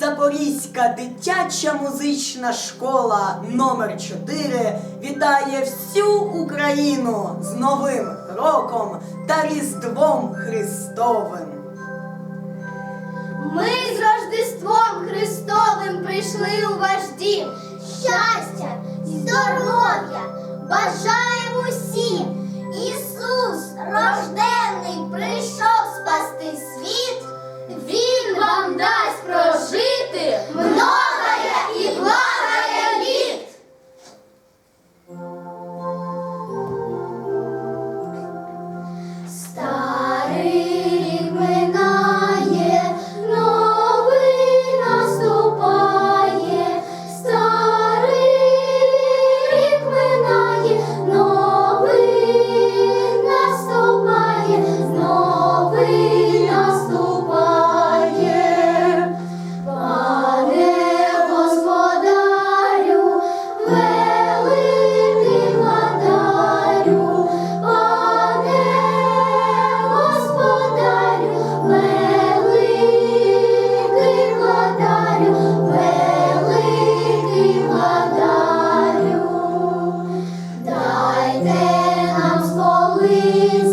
Запорізька дитяча музична школа номер 4 вітає всю Україну з Новим роком та Різдвом Христовим. Ми з Рождеством Христовим прийшли у ваш дім. щастя, will.